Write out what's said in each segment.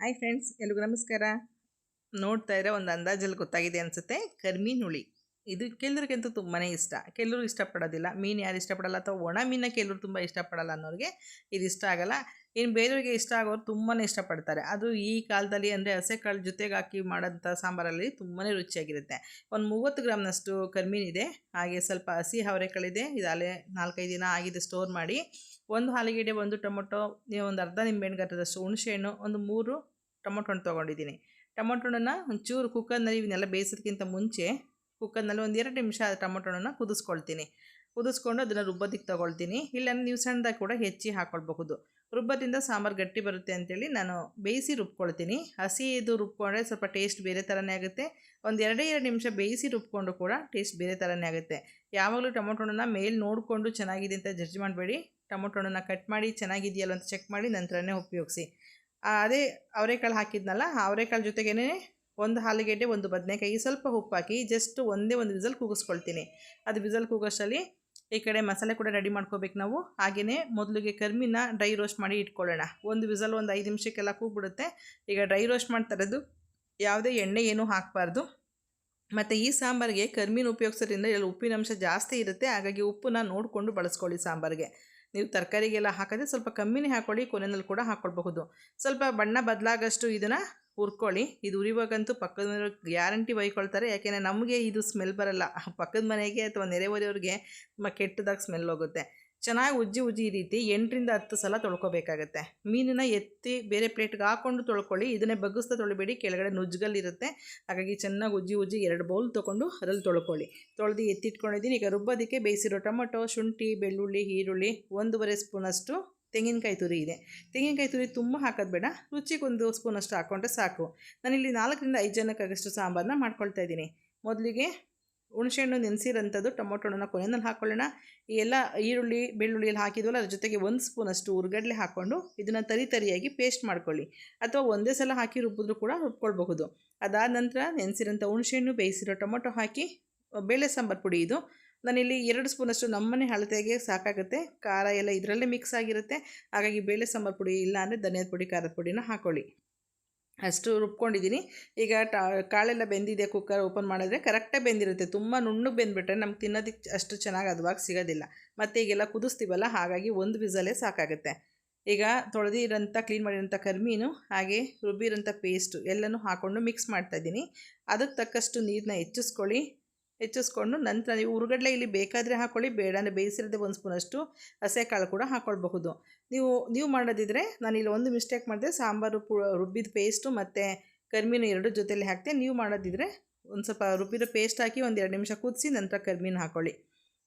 Hi friends ಎಲ್ರಿಗೂ ನಮಸ್ಕಾರ. ನೋಡ್ತಾ ಇರೋ ಒಂದು ಅಂದಾಜಲ್ಲಿ ಗೊತ್ತಾಗಿದೆ ಅನಿಸುತ್ತೆ. ಕರ್ಮೀನ್ ಹುಳಿ ಇದು ಕೆಲವ್ರಿಗಂತೂ ತುಂಬಾ ಇಷ್ಟ. ಕೆಲವರು ಇಷ್ಟಪಡೋದಿಲ್ಲ. ಮೀನು ಯಾರು ಇಷ್ಟಪಡಲ್ಲ ಅಥವಾ ಒಣ ಮೀನ ಕೆಲವರು ತುಂಬ ಇಷ್ಟಪಡಲ್ಲ ಅನ್ನೋರಿಗೆ ಇದು ಇಷ್ಟ ಆಗಲ್ಲ. ಇನ್ನು ಬೇರೆಯವ್ರಿಗೆ ಇಷ್ಟ ಆಗೋರು ತುಂಬಾ ಇಷ್ಟಪಡ್ತಾರೆ. ಅದು ಈ ಕಾಲದಲ್ಲಿ ಅಂದರೆ ಹಸೆ ಕಾಳು ಜೊತೆಗೆ ಹಾಕಿ ಮಾಡೋಂಥ ಸಾಂಬಾರಲ್ಲಿ ತುಂಬಾ ರುಚಿಯಾಗಿರುತ್ತೆ. ಒಂದು ಮೂವತ್ತು ಗ್ರಾಮ್ನಷ್ಟು ಕರ್ಮೀನಿದೆ ಹಾಗೆ ಸ್ವಲ್ಪ ಹಸಿ ಅವರೆಕಾಳಿದೆ ಇದು. ಅಲ್ಲೇ ನಾಲ್ಕೈದು ದಿನ ಆಗಿದೆ ಸ್ಟೋರ್ ಮಾಡಿ ಒಂದು ಹಾಲಿಗೆಡೆ ಒಂದು ಟೊಮೊಟೊ ಒಂದು ಅರ್ಧ ನಿಂಬೆಹಣ್ಣು ಗಾತ್ರದಷ್ಟು ಹುಣಸೆಹಣ್ಣು, ಒಂದು ಮೂರು ಟೊಮೊಟೊ ಹಣ್ಣು ತೊಗೊಂಡಿದ್ದೀನಿ. ಟೊಮೊಟೊ ಹಣ್ಣನ್ನು ಒಂಚೂರು ಕುಕ್ಕರ್ನಲ್ಲಿ ಇವನ್ನೆಲ್ಲ ಬೇಯಿಸೋದಕ್ಕಿಂತ ಮುಂಚೆ ಕುಕ್ಕರ್ನಲ್ಲಿ ಒಂದು ಎರಡು ನಿಮಿಷ ಟೊಮೊಟೊ ಹಣ್ಣನ್ನು ಕುದಿಸ್ಕೊಳ್ತೀನಿ. ಕುದಿಸ್ಕೊಂಡು ಅದನ್ನು ರುಬ್ಬೋದಕ್ಕೆ ತೊಗೊಳ್ತೀನಿ. ಇಲ್ಲ ನೀವು ಸಣ್ಣದಾಗಿ ಕೂಡ ಹೆಚ್ಚಿ ಹಾಕ್ಕೊಳ್ಬಹುದು ರುಬ್ಬದಿಂದ ಸಾಂಬಾರು ಗಟ್ಟಿ ಬರುತ್ತೆ ಅಂತೇಳಿ ನಾನು ಬೇಯಿಸಿ ರುಬ್ಕೊಳ್ತೀನಿ. ಹಸಿ ಇದು ರುಬ್ಕೊಂಡ್ರೆ ಸ್ವಲ್ಪ ಟೇಸ್ಟ್ ಬೇರೆ ಥರನೇ ಆಗುತ್ತೆ. ಒಂದು ಎರಡೇ ಎರಡು ನಿಮಿಷ ಬೇಯಿಸಿ ರುಬ್ಕೊಂಡು ಕೂಡ ಟೇಸ್ಟ್ ಬೇರೆ ಥರನೇ ಆಗುತ್ತೆ. ಯಾವಾಗಲೂ ಟೊಮೊಟೊ ಹಣ್ಣನ್ನು ಮೇಲೆ ನೋಡಿಕೊಂಡು ಚೆನ್ನಾಗಿದೆ ಅಂತ ಜಡ್ಜ್ ಮಾಡಬೇಡಿ. ಟೊಮೊಟೊ ಹಣ್ಣನ್ನು ಕಟ್ ಮಾಡಿ ಚೆನ್ನಾಗಿದೆಯಲ್ಲ ಅಂತ ಚೆಕ್ ಮಾಡಿ ನಂತರನೇ ಉಪಯೋಗಿಸಿ. ಅದೇ ಅವರೆಕಾಳು ಹಾಕಿದ್ನಲ್ಲ, ಆ ಅವರೆಕಾಳು ಜೊತೆಗೇ ಒಂದು ಆಲೂಗೆಡ್ಡೆ ಒಂದು ಬದನೆಕಾಯಿ ಸ್ವಲ್ಪ ಉಪ್ಪು ಹಾಕಿ ಜಸ್ಟ್ ಒಂದೇ ಒಂದು ವಿಸಲ್ ಕೂಗಿಸ್ಕೊಳ್ತೀನಿ. ಅದು ವಿಸಲ್ ಕೂಗೋಷ್ಟರಲ್ಲಿ ಈ ಕಡೆ ಮಸಾಲೆ ಕೂಡ ರೆಡಿ ಮಾಡ್ಕೋಬೇಕು ನಾವು. ಹಾಗೆಯೇ ಮೊದಲಿಗೆ ಕರ್ಮಿನ ಡ್ರೈ ರೋಸ್ಟ್ ಮಾಡಿ ಇಟ್ಕೊಳ್ಳೋಣ. ಒಂದು ವಿಸಲ್ ಒಂದು ಐದು ನಿಮಿಷಕ್ಕೆಲ್ಲ ಕೂಗ್ಬಿಡುತ್ತೆ. ಈಗ ಡ್ರೈ ರೋಸ್ಟ್ ಮಾಡ್ತಾರದು ಯಾವುದೇ ಎಣ್ಣೆ ಏನೂ ಹಾಕಬಾರ್ದು. ಮತ್ತು ಈ ಸಾಂಬಾರಿಗೆ ಕರ್ಮಿನ ಉಪಯೋಗಿಸೋದ್ರಿಂದ ಇಲ್ಲಿ ಉಪ್ಪಿನಂಶ ಜಾಸ್ತಿ ಇರುತ್ತೆ. ಹಾಗಾಗಿ ಉಪ್ಪನ್ನ ನೋಡಿಕೊಂಡು ಬಳಸ್ಕೊಳ್ಳಿ ಸಾಂಬಾರಿಗೆ. ನೀವು ತರಕಾರಿಗೆಲ್ಲ ಹಾಕಿದ್ರೆ ಸ್ವಲ್ಪ ಕಮ್ಮಿನೇ ಹಾಕ್ಕೊಳ್ಳಿ, ಕೊನೆಯಲ್ಲಿ ಕೂಡ ಹಾಕ್ಕೊಳ್ಬಹುದು. ಸ್ವಲ್ಪ ಬಣ್ಣ ಬದಲಾಗಷ್ಟು ಇದನ್ನು ಹುರ್ಕೊಳ್ಳಿ. ಇದು ಉರಿವಾಗಂತೂ ಪಕ್ಕದ ಗ್ಯಾರಂಟಿ ಬೈಕೊಳ್ತಾರೆ. ಯಾಕೆಂದರೆ ನಮಗೆ ಇದು ಸ್ಮೆಲ್ ಬರಲ್ಲ. ಪಕ್ಕದ ಮನೆಗೆ ಅಥವಾ ನೆರೆಹೊರೆಯವ್ರಿಗೆ ಕೆಟ್ಟದಾಗಿ ಸ್ಮೆಲ್ ಹೋಗುತ್ತೆ. ಚೆನ್ನಾಗಿ ಉಜ್ಜಿ ಉಜ್ಜಿ ಈ ರೀತಿ ಎಂಟರಿಂದ ಹತ್ತು ಸಲ ತೊಳ್ಕೊಬೇಕಾಗತ್ತೆ. ಮೀನನ್ನ ಎತ್ತಿ ಬೇರೆ ಪ್ಲೇಟ್ಗೆ ಹಾಕ್ಕೊಂಡು ತೊಳ್ಕೊಳ್ಳಿ. ಇದನ್ನೇ ಬಗ್ಗಿಸ್ತಾ ತೊಳಿಬೇಡಿ. ಕೆಳಗಡೆ ನುಜ್ಜಲ್ಲಿರುತ್ತೆ. ಹಾಗಾಗಿ ಚೆನ್ನಾಗಿ ಉಜ್ಜಿ ಉಜ್ಜಿ ಎರಡು ಬೌಲ್ ತೊಗೊಂಡು ಅದರಲ್ಲಿ ತೊಳ್ಕೊಳ್ಳಿ. ತೊಳೆದು ಎತ್ತಿಟ್ಕೊಂಡಿದ್ದೀನಿ. ಈಗ ರುಬ್ಬೋದಕ್ಕೆ ಬೇಯಿಸಿರೋ ಟೊಮೊಟೊ, ಶುಂಠಿ, ಬೆಳ್ಳುಳ್ಳಿ, ಈರುಳ್ಳಿ ಒಂದೂವರೆ ಸ್ಪೂನಷ್ಟು ತೆಂಗಿನಕಾಯಿ ತುರಿ ಇದೆ. ತೆಂಗಿನಕಾಯಿ ತುರಿ ತುಂಬ ಹಾಕೋದು ಬೇಡ. ರುಚಿಗೆ ಒಂದು ಸ್ಪೂನಷ್ಟು ಹಾಕ್ಕೊಂಡ್ರೆ ಸಾಕು. ನಾನಿಲ್ಲಿ ನಾಲ್ಕರಿಂದ ಐದು ಜನಕ್ಕಾಗಷ್ಟು ಸಾಂಬಾರನ್ನ ಮಾಡ್ಕೊಳ್ತಾ ಇದ್ದೀನಿ. ಮೊದಲಿಗೆ ಹುಣಸೆಹಣ್ಣು, ನೆನೆಸಿರೋಂಥದ್ದು ಟೊಮೊಟೊ ಹಣ್ಣನ್ನು ಕೊನೆಯಲ್ಲಿ ಹಾಕ್ಕೊಳ್ಳೋಣ ಈ ಎಲ್ಲ ಈರುಳ್ಳಿ ಬೆಳ್ಳುಳ್ಳಿಯಲ್ಲಿ ಹಾಕಿದ್ವಲ್ಲ, ಅದ್ರ ಜೊತೆಗೆ ಒಂದು ಸ್ಪೂನಷ್ಟು ಉರ್ಗಡ್ಲೆ ಹಾಕ್ಕೊಂಡು ಇದನ್ನು ತರಿ ತರಿಯಾಗಿ ಪೇಸ್ಟ್ ಮಾಡ್ಕೊಳ್ಳಿ. ಅಥವಾ ಒಂದೇ ಸಲ ಹಾಕಿ ರುಬ್ಬಿದ್ರೂ ಕೂಡ ರುಬ್ಕೊಳ್ಬಹುದು. ಅದಾದ ನಂತರ ನೆನೆಸಿರೋಂಥ ಹುಣಸೆಹಣ್ಣು ಬೇಯಿಸಿರೋ ಟೊಮೊಟೊ ಹಾಕಿ, ಬೇಳೆ ಸಾಂಬಾರು ಪುಡಿ ಇದು. ನಾನಿಲ್ಲಿ ಎರಡು ಸ್ಪೂನಷ್ಟು ನಮ್ಮನೆ ಹಳತೆಗೆ ಸಾಕಾಗುತ್ತೆ. ಖಾರ ಎಲ್ಲ ಇದರಲ್ಲೇ ಮಿಕ್ಸ್ ಆಗಿರುತ್ತೆ. ಹಾಗಾಗಿ ಬೇಳೆ ಸಾಂಬಾರು ಪುಡಿ ಇಲ್ಲ ಅಂದರೆ ಧನಿಯಾದ ಪುಡಿ, ಖಾರದ ಪುಡಿನ ಹಾಕ್ಕೊಳ್ಳಿ ಅಷ್ಟು ರುಬ್ಕೊಂಡಿದ್ದೀನಿ. ಈಗ ಕಾಳೆಲ್ಲ ಬೆಂದಿದೆ ಕುಕ್ಕರ್ ಓಪನ್ ಮಾಡಿದ್ರೆ ಕರೆಕ್ಟಾಗಿ ಬೆಂದಿರುತ್ತೆ. ತುಂಬ ನುಣ್ಣಗೆ ಬೆಂದ್ಬಿಟ್ರೆ ನಮ್ಗೆ ತಿನ್ನೋದಕ್ಕೆ ಅಷ್ಟು ಚೆನ್ನಾಗಿ ಅದುವಾಗ ಸಿಗೋದಿಲ್ಲ. ಮತ್ತು ಈಗೆಲ್ಲ ಕುದಿಸ್ತೀವಲ್ಲ, ಹಾಗಾಗಿ ಒಂದು ವಿಸಲೇ ಸಾಕಾಗುತ್ತೆ. ಈಗ ತೊಳೆದಿರೋಂಥ ಕ್ಲೀನ್ ಮಾಡಿರೋಂಥ ಕರ್ಮೀನು, ಹಾಗೆ ರುಬ್ಬಿರೋಂಥ ಪೇಸ್ಟು ಎಲ್ಲನೂ ಹಾಕ್ಕೊಂಡು ಮಿಕ್ಸ್ ಮಾಡ್ತಾಯಿದ್ದೀನಿ ಅದಕ್ಕೆ ತಕ್ಕಷ್ಟು ನೀರನ್ನ ಹೆಚ್ಚಿಸ್ಕೊಳ್ಳಿ. ಹೆಚ್ಚಿಸ್ಕೊಂಡು ನಂತರ ನೀವು ಉರುಗಡಲೆ ಇಲ್ಲಿ ಬೇಕಾದರೆ ಹಾಕ್ಕೊಳ್ಳಿ ಬೇಡ ಅಂದರೆ ಬೇಯಿಸಿರೋದೇ ಒಂದು ಸ್ಪೂನಷ್ಟು ಹಸೆ ಕಾಳು ಕೂಡ ಹಾಕ್ಕೊಳ್ಬಹುದು ನೀವು ನೀವು ಮಾಡೋದಿದ್ರೆ ನಾನು ಇಲ್ಲಿ ಒಂದು ಮಿಸ್ಟೇಕ್ ಮಾಡಿದೆ, ಸಾಂಬಾರು ರುಬ್ಬಿದ ಪೇಸ್ಟು ಮತ್ತು ಕರ್ಮೀನು ಎರಡು ಜೊತೆಯಲ್ಲಿ ಹಾಕ್ತೆ. ನೀವು ಮಾಡೋದಿದ್ರೆ ಒಂದು ಸ್ವಲ್ಪ ರುಬ್ಬಿದ ಪೇಸ್ಟ್ ಹಾಕಿ ಒಂದು ಎರಡು ನಿಮಿಷ ಕುದಿಸಿ ನಂತರ ಕರ್ಮೀನು ಹಾಕ್ಕೊಳ್ಳಿ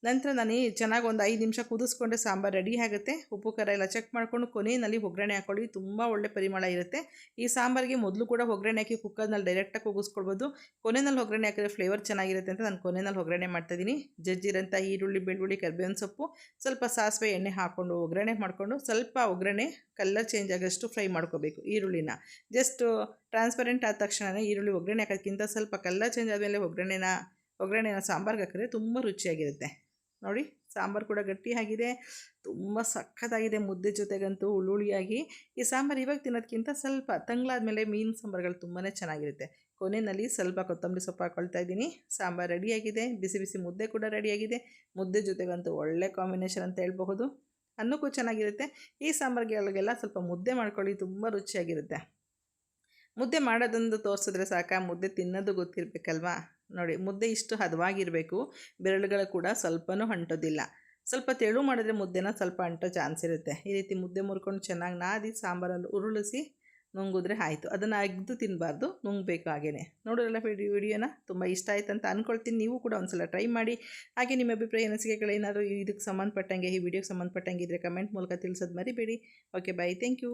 ನಂತರ ನಾನು ಚೆನ್ನಾಗಿ ಒಂದು ಐದು ನಿಮಿಷ ಕುದಿಸ್ಕೊಂಡ್ರೆ ಸಾಂಬಾರು ರೆಡಿ ಆಗುತ್ತೆ. ಉಪ್ಪು, ಖಾರ ಎಲ್ಲ ಚೆಕ್ ಮಾಡಿಕೊಂಡು ಕೊನೆಯಲ್ಲಿ ಒಗ್ಗರಣೆ ಹಾಕೊಳ್ಳಿ. ತುಂಬ ಒಳ್ಳೆ ಪರಿಮಳ ಇರುತ್ತೆ. ಈ ಸಾಂಬಾರಿಗೆ ಮೊದಲು ಕೂಡ ಒಗ್ಗರಣೆ ಹಾಕಿ ಕುಕ್ಕರ್ನಲ್ಲಿ ಡೈರೆಕ್ಟಾಗಿ ಕೂಗಿಸ್ಕೊಳ್ಬೋದು. ಕೊನೆಯಲ್ಲಿ ಒಗ್ಗರಣೆ ಹಾಕಿದ್ರೆ ಫ್ಲೇವರ್ ಚೆನ್ನಾಗಿರುತ್ತೆ ಅಂತ ನಾನು ಕೊನೆಯಲ್ಲಿ ಒಗ್ಗರಣೆ ಮಾಡ್ತಾಯಿದ್ದೀನಿ ಜಜ್ಜಿರಂಥ ಈರುಳ್ಳಿ, ಬೆಳ್ಳುಳ್ಳಿ, ಕರ್ಬೇವಿನ ಸೊಪ್ಪು, ಸ್ವಲ್ಪ ಸಾಸಿವೆ ಎಣ್ಣೆ ಹಾಕ್ಕೊಂಡು ಒಗ್ಗರಣೆ ಮಾಡಿಕೊಂಡು ಸ್ವಲ್ಪ ಒಗ್ಗರಣೆ ಕಲ್ಲರ್ ಚೇಂಜ್ ಆಗೋಷ್ಟು ಫ್ರೈ ಮಾಡ್ಕೋಬೇಕು ಈರುಳ್ಳಿನ. ಜಸ್ಟ್ ಟ್ರಾನ್ಸ್ಪರೆಂಟ್ ಆದ ತಕ್ಷಣವೇ ಈರುಳ್ಳಿ ಒಗ್ಗರಣೆ ಹಾಕೋದಕ್ಕಿಂತ ಸ್ವಲ್ಪ ಕಲ್ಲರ್ ಚೇಂಜ್ ಆದಮೇಲೆ ಒಗ್ಗರಣೆನ ಒಗ್ಗರಣೆನ ಸಾಂಬಾರ್ಗೆ ಹಾಕಿದ್ರೆ ತುಂಬ ರುಚಿಯಾಗಿರುತ್ತೆ. ನೋಡಿ, ಸಾಂಬಾರು ಕೂಡ ಗಟ್ಟಿಯಾಗಿದೆ. ತುಂಬ ಸಖತ್ತಾಗಿದೆ ಮುದ್ದೆ ಜೊತೆಗಂತೂ ಹುಳುಳಿಯಾಗಿ ಈ ಸಾಂಬಾರು ಇವಾಗ ತಿನ್ನೋದಕ್ಕಿಂತ ಸ್ವಲ್ಪ ತಂಗ್ಳಾದ್ಮೇಲೆ ಮೀನು ಸಾಂಬಾರುಗಳು ತುಂಬಾ ಚೆನ್ನಾಗಿರುತ್ತೆ. ಕೊನೆಯಲ್ಲಿ ಸ್ವಲ್ಪ ಕೊತ್ತಂಬರಿ ಸೊಪ್ಪು ಹಾಕೊಳ್ತಾ ಇದ್ದೀನಿ. ಸಾಂಬಾರು ರೆಡಿಯಾಗಿದೆ. ಬಿಸಿ ಬಿಸಿ ಮುದ್ದೆ ಕೂಡ ರೆಡಿಯಾಗಿದೆ. ಮುದ್ದೆ ಜೊತೆಗಂತೂ ಒಳ್ಳೆ ಕಾಂಬಿನೇಷನ್ ಅಂತ ಹೇಳ್ಬಹುದು. ಅನ್ನಕ್ಕೂ ಚೆನ್ನಾಗಿರುತ್ತೆ. ಈ ಸಾಂಬಾರಿಗೆಲ್ಲ ಸ್ವಲ್ಪ ಮುದ್ದೆ ಮಾಡ್ಕೊಳ್ಳಿ, ತುಂಬ ರುಚಿಯಾಗಿರುತ್ತೆ. ಮುದ್ದೆ ಮಾಡೋದೊಂದು ತೋರಿಸಿದ್ರೆ ಸಾಕ, ಮುದ್ದೆ ತಿನ್ನೋದು ಗೊತ್ತಿರಬೇಕಲ್ವಾ? ನೋಡಿ, ಮುದ್ದೆ ಇಷ್ಟು ಹದವಾಗಿರಬೇಕು, ಬೆರಳುಗಳು ಕೂಡ ಸ್ವಲ್ಪನೂ ಅಂಟೋದಿಲ್ಲ ಸ್ವಲ್ಪ ತೆಳು ಮಾಡಿದ್ರೆ ಮುದ್ದೆನ ಸ್ವಲ್ಪ ಅಂಟೋ ಚಾನ್ಸ್ ಇರುತ್ತೆ. ಈ ರೀತಿ ಮುದ್ದೆ ಮುರ್ಕೊಂಡು ಚೆನ್ನಾಗಿ ನಾದಿ ಸಾಂಬಾರಲ್ಲಿ ಉರುಳಿಸಿ ನುಂಗಿದ್ರೆ ಆಯಿತು. ಅದನ್ನು ಅಗ್ದು ತಿನ್ನಬಾರ್ದು ನುಂಗಬೇಕು ಹಾಗೆಯೇ ನೋಡೋರಲ್ಲ ವಿಡಿಯೋ ವಿಡಿಯೋನ? ತುಂಬ ಇಷ್ಟ ಆಯ್ತು ಅಂತ ಅಂದ್ಕೊಳ್ತೀನಿ ನೀವು ಕೂಡ ಒಂದ್ಸಲ ಟ್ರೈ ಮಾಡಿ. ಹಾಗೆ ನಿಮ್ಮ ಅಭಿಪ್ರಾಯ ಅನಿಸಿಕೆಗಳೇನಾದರೂ ಇದಕ್ಕೆ ಸಂಬಂಧಪಟ್ಟಂಗೆ, ಈ ವಿಡಿಯೋಗೆ ಸಂಬಂಧಪಟ್ಟಂಗೆ ಇದ್ದರೆ ಕಮೆಂಟ್ ಮೂಲಕ ತಿಳಿಸೋದು ಮರಿಬೇಡಿ. Okay, bye. Thank you.